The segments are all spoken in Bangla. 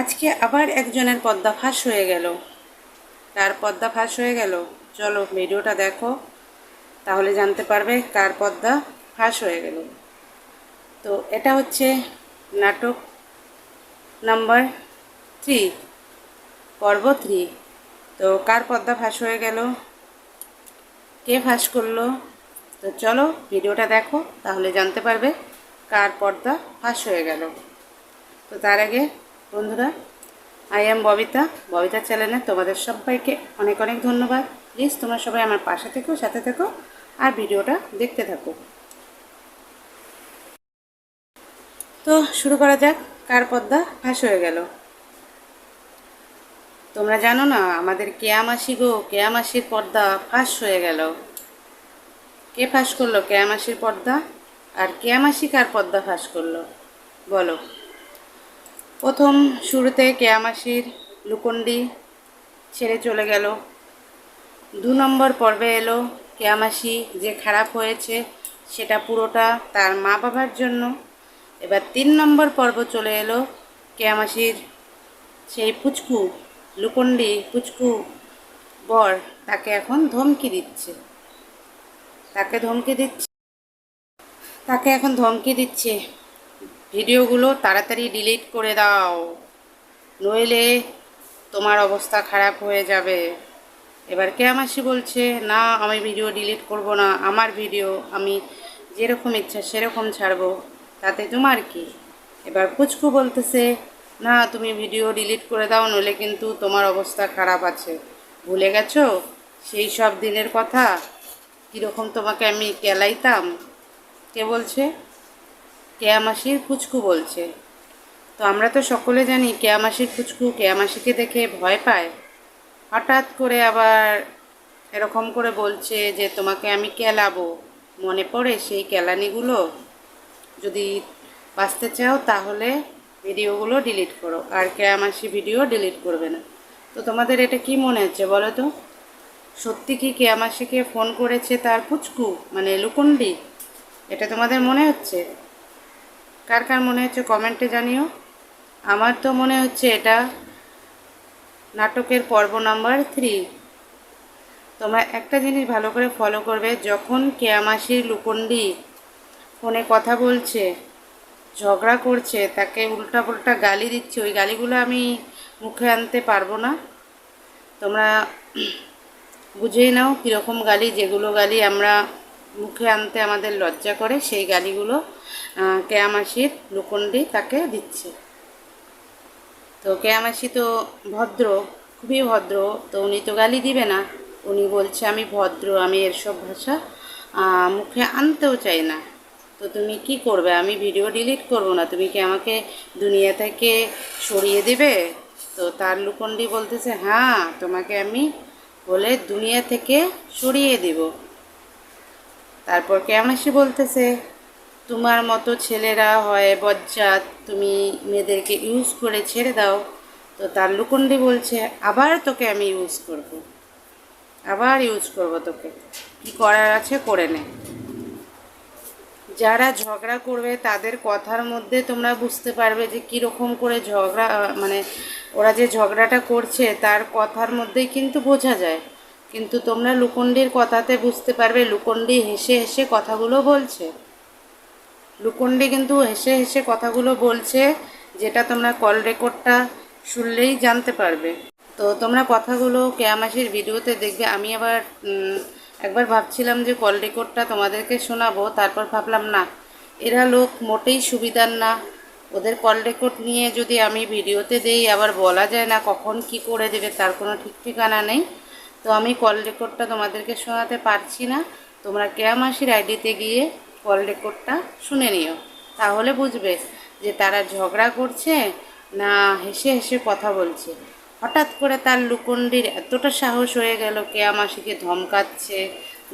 আজকে আবার একজনের ফাঁস হয়ে গেল। পর্দা ফাঁস হয়ে গেল? চলো ভিডিওটা দেখো। তাহলে জানতে পারবে কার পর্দা ফাঁস হয়ে গেল। তো এটা হচ্ছে নাটক নাম্বার থ্রি, পর্ব থ্রি। তো কার পর্দা ফাঁস হয়ে গেল? কে ফাঁস করল? তো চলো ভিডিওটা দেখো, তাহলে জানতে পারবে কার পর্দা ফাঁস হয়ে গেল। তো তার আগে বন্ধুরা আই এম ববিতা ববিতা চ্যানেলে তোমাদের সবাইকে অনেক অনেক ধন্যবাদ। প্লিজ তোমরা সবাই আমার পাশে থেকো, সাথে থেকো, আর ভিডিওটা দেখতে থাকো। তো শুরু করা যাক, কার পর্দা ফাঁস হয়ে গেল? তোমরা জানো না, আমাদের কেয়ামাসি গো, কেয়ামাসির পর্দা ফাঁস হয়ে গেল। কে ফাঁস করল, কেয়ামাসির পর্দা আর কেয়ামাসি কার পর্দা ফাঁস করল? বলো। প্রথম শুরুতে কেয়ামাসির লুকন্ডি ছেড়ে চলে গেল। দু নম্বর পর্বে এলো কেয়ামাসি, যে খারাপ হয়েছে সেটা পুরোটা তার মা বাবার জন্য। এবার তিন নম্বর পর্ব চলে এলো কেয়ামাসির সেই পুচকু, লুকন্ডি পুচকু বর, তাকে এখন ধমকি দিচ্ছে। তাকে ধমকি দিচ্ছে, তাকে এখন ধমকি দিচ্ছে। ভিডিওগুলো তাড়াতাড়ি ডিলিট করে দাও। নইলে তোমার অবস্থা খারাপ হয়ে যাবে। এবার কে কেয়ামাসি বলছে, না, আমি ভিডিও ডিলিট করব না, আমার ভিডিও, আমি যেরকম ইচ্ছা সেরকম ছাড়বো, তাতে তোমার কি? এবার পুচকু বলতেছে, না, তুমি ভিডিও ডিলিট করে দাও, নইলে কিন্তু তোমার অবস্থা খারাপ আছে। ভুলে গেছো? সেই সব দিনের কথা? কীরকম তোমাকে আমি কেলাইতাম? কে বলছে? কেয়ামাসির পুচকু বলছে। তো আমরা তো সকলে জানি কেয়ামাসির পুচকু কেয়ামাসিকে দেখে ভয় পায়। হঠাৎ করে আবার এরকম করে বলছে যে, তোমাকে আমি কেলাবো। মনে পড়ে সেই কেলানিগুলো? যদি বাঁচতে চাও তাহলে ভিডিওগুলো ডিলিট করো, আর কেয়ামাসি ভিডিও ডিলিট করবে না। তো তোমাদের এটা কি মনে হচ্ছে বলো তো? সত্যি কি কেয়ামাসিকে ফোন করেছে তার পুচকু মানে লুকুন্ডি? এটা তোমাদের মনে হচ্ছে? কার কার মনে হচ্ছে কমেন্টে জানিও। আমার তো মনে হচ্ছে এটা নাটকের পর্ব নাম্বার থ্রি তোমরা একটা জিনিস ভালো করে ফলো করবে, যখন কেয়ামাসির লুকন্ডি ফোনে কথা বলছে, ঝগড়া করছে, তাকে উল্টা পুল্টা গালি দিচ্ছে, ওই গালিগুলো আমি মুখে আনতে পারব না। তোমরা বুঝেই নাও কীরকম গালি, যেগুলো গালি আমরা মুখে আনতে আমাদের লজ্জা করে, সেই গালিগুলো কেয়ামাসির লুকন্ডি তাকে দিচ্ছে। তো কেয়ামাসি তো ভদ্র, খুবই ভদ্র, তো উনি তো গালি দিবে না। উনি বলছে, আমি ভদ্র, আমি এসব ভাষা মুখে আনতেও চাই না। তো তুমি কি করবে? আমি ভিডিও ডিলিট করব না। তুমি কি আমাকে দুনিয়া থেকে সরিয়ে দেবে? তো তার লুকন্ডি বলতেছে হ্যাঁ তোমাকে আমি বলে দুনিয়া থেকে সরিয়ে দেব। তারপর কেমাসি বলতেছে? তোমার মতো ছেলেরা হয় বজ্জাত, তুমি মেয়েদেরকে ইউজ করে ছেড়ে দাও। তো তার লুকন্ডি বলছে, আবার তোকে আমি ইউজ করব। আবার ইউজ করব তোকে। কি করার আছে করে নে। যারা ঝগড়া করবে, তাদের কথার মধ্যে তোমরা বুঝতে পারবে যে কীরকম করে ঝগড়া মানে ওরা যে ঝগড়াটা করছে, তার কথার মধ্যেই কিন্তু বোঝা যায়। কিন্তু তোমরা লুকন্ডির কথাতে বুঝতে পারবে, লুকন্ডি হেসে হেসে কথাগুলো বলছে। লুকন্ডি কিন্তু হেসে হেসে কথাগুলো বলছে, যেটা তোমরা কল রেকর্ডটা শুনলেই জানতে পারবে। তো তোমরা কথাগুলো কেয়ামাসির ভিডিওতে দেখবে। আমি আবার একবার ভাবছিলাম যে কল রেকর্ডটা তোমাদেরকে শোনাবো, তারপর ভাবলাম না। এরা লোক মোটেই সুবিধার না। ওদের কল রেকর্ড নিয়ে যদি আমি ভিডিওতে দেই, আবার বলা যায় না কখন কি করে দেবে, তার কোনো ঠিক ঠিকানা নেই। তো আমি কল রেকর্ডটা তোমাদেরকে শোনাতে পারছি না। তোমরা কেয়ামাসির আইডিতে গিয়ে কল রেকর্ডটা শুনে নিও। তাহলে বুঝবে যে তারা ঝগড়া করছে না হেসে হেসে কথা বলছে। হঠাৎ করে তার লুকন্ডির এতটা সাহস হয়ে গেল কেয়ামাসিকে ধমকাচ্ছে,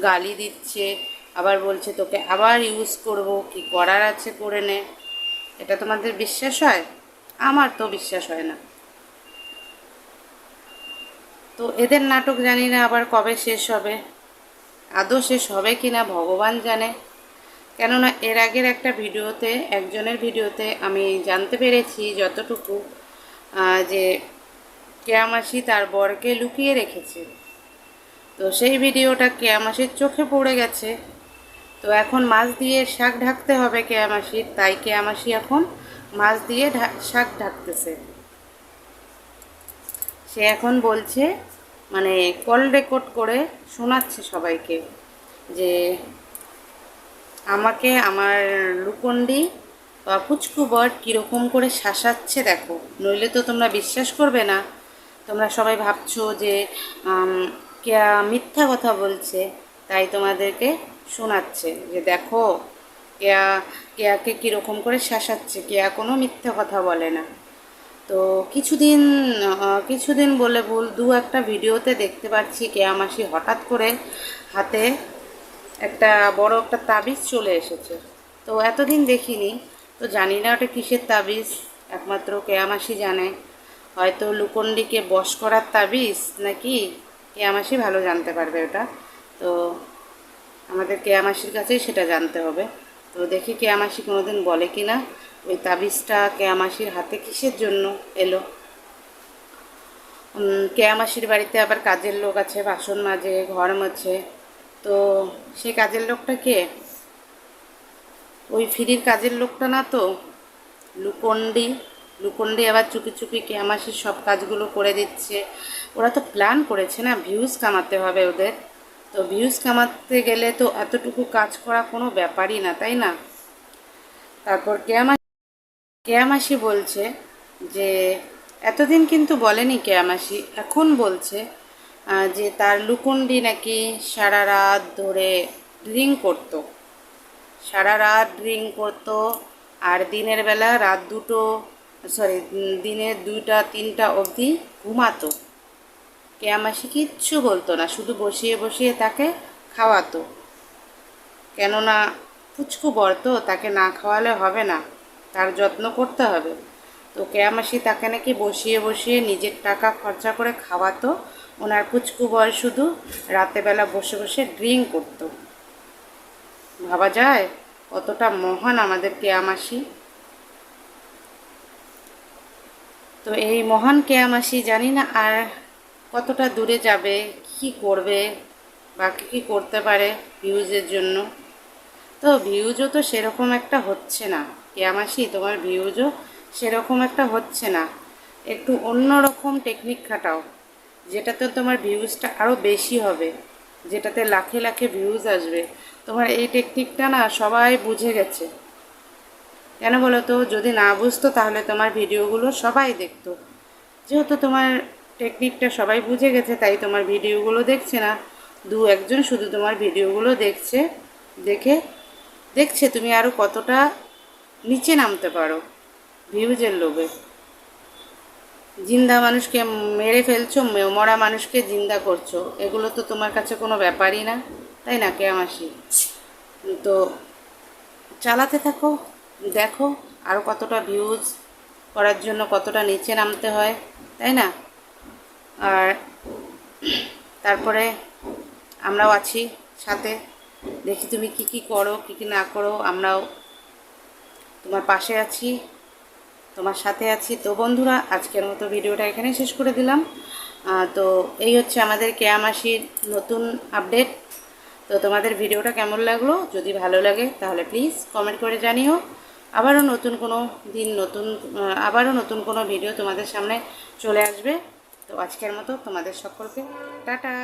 গালি দিচ্ছে, আবার বলছে, তোকে আবার ইউজ করব, কি করার আছে করে নে। এটা তোমাদের বিশ্বাস হয়? আমার তো বিশ্বাস হয় না। তো এদের নাটক জানি না আবার কবে শেষ হবে। আদৌ শেষ হবে কি না ভগবান জানে। কেননা এর আগের একটা ভিডিওতে, একজনের ভিডিওতে আমি জানতে পেরেছি যতটুকু যে কেয়ামাসি তার বরকে লুকিয়ে রেখেছে। তো সেই ভিডিওটা কেয়ামাসির চোখে পড়ে গেছে। তো এখন মাছ দিয়ে শাক ঢাকতে হবে কেয়ামাসির, তাই কেয়ামাসি এখন মাছ দিয়ে শাক ঢাকতেছে। সে এখন বলছে মানে কল রেকর্ড করে শোনাচ্ছে সবাইকে যে আমাকে আমার লুকন্ডি বা পুচকু বর কীরকম করে শাসাচ্ছে দেখো। নইলে তো তোমরা বিশ্বাস করবে না। তোমরা সবাই ভাবছ যে কেয়া মিথ্যা কথা বলছে, তাই তোমাদেরকে শোনাচ্ছে যে দেখো, কেয়া, কেয়াকে কীরকম করে শাসাচ্ছে, কেয়া কোনো মিথ্যা কথা বলে না। তো কিছুদিন কিছুদিন বলে ভুল, দু একটা ভিডিওতে দেখতে পাচ্ছি কেয়া মাসি হঠাৎ করে হাতে একটা বড় একটা তাবিজ চলে এসেছে। তো এতদিন দেখিনি, তো জানি না ওটা কিসের তাবিজ, একমাত্র কেয়ামাসি জানে। হয়তো লুকন্ডিকে বশ করার তাবিজ নাকি কেয়ামাসি ভালো জানতে পারবে ওটা। তো আমাদের কেয়ামাসির কাছেই সেটা জানতে হবে। তো দেখি কেয়ামাসি কোনোদিন বলে কি না ওই তাবিজটা কেয়ামাসির হাতে কিসের জন্য এলো? কেয়ামাসির বাড়িতে আবার কাজের লোক আছে, বাসন মাজে, ঘর মাঝে তো সেই কাজের লোকটা কে? ওই ফ্রির কাজের লোকটা না তো? লুকন্ডি। লুকন্ডি আবার চুপি চুপি কেয়ামাসির সব কাজগুলো করে দিচ্ছে। ওরা তো প্ল্যান করেছে না ভিউজ কামাতে হবে ওদের। তো ভিউজ কামাতে গেলে তো এতটুকু কাজ করা কোনো ব্যাপারই না, তাই না? তারপর কেয়ামা কেয়ামাসি বলছে যে, এতদিন কিন্তু বলেনি কেয়ামাসি, এখন বলছে যে তার লুকুন্ডি নাকি সারা রাত ধরে ড্রিঙ্ক করতো। সারা রাত ড্রিঙ্ক করতো আর দিনের বেলা রাত দুটো সরি দিনের দুইটা, তিনটা অবধি ঘুমাতো। কেয়ামাসি কিচ্ছু বলতো না, শুধু বসিয়ে বসিয়ে তাকে খাওয়াতো। কেননা পুচকু বর তো, তাকে না খাওয়ালে হবে না। তার যত্ন করতে হবে। তো কেয়ামাসি তাকে নাকি বসিয়ে বসিয়ে নিজের টাকা খরচা করে খাওয়াতো। ওনার পুচকু বর শুধু রাতেবেলা বসে বসে ড্রিঙ্ক করতো। ভাবা যায়? কতটা মহান আমাদের কেয়ামাসি তো এই মহান কেয়ামাসি জানি না আর কতটা দূরে যাবে, কি করবে বা কী কী করতে পারে ভিউজের জন্য। তো ভিউজও তো সেরকম একটা হচ্ছে না। কেয়ামাসি তোমার ভিউজও সেরকম একটা হচ্ছে না। একটু অন্য রকম টেকনিক খাটাও, যেটাতে তোমার ভিউজটা আরও বেশি হবে, যেটাতে লাখে লাখে ভিউজ আসবে। তোমার এই টেকনিকটা না সবাই বুঝে গেছে। কেন বলো তো? যদি না বুঝতো তাহলে তোমার ভিডিওগুলো সবাই দেখতো। যেহেতু তোমার টেকনিকটা সবাই বুঝে গেছে, তাই তোমার ভিডিওগুলো দেখছে না। দু একজন শুধু তোমার ভিডিওগুলো দেখছে, দেখে দেখছে তুমি আরও কতটা নিচে নামতে পারো। ভিউজের লোভে। জিন্দা মানুষকে মেরে ফেলছো মরা মানুষকে জিন্দা করছ। এগুলো তো তোমার কাছে কোনো ব্যাপারই না, তাই না কে আমাসি তো চালাতে থাকো, দেখো আরও কতটা ভিউজ করার জন্য কতটা নিচে নামতে হয়, তাই না? আর তারপরে আমরাও আছি সাথে। দেখি তুমি কি কি করো, কি কি না করো, আমরাও তোমার পাশে আছি, তোমার সাথে আছি। তো বন্ধুরা, আজকের মতো ভিডিওটা এখানে শেষ করে দিলাম। তো এই হচ্ছে আমাদের কেয়ামাসির নতুন আপডেট। তো তোমাদের ভিডিওটা কেমন লাগল? যদি ভালো লাগে, তাহলে প্লিজ কমেন্ট করে জানিও। আবারও নতুন কোনো দিন, নতুন আবারও নতুন কোনো ভিডিও তোমাদের সামনে চলে আসবে। তো আজকের মতো তোমাদের সকলকে টাটা।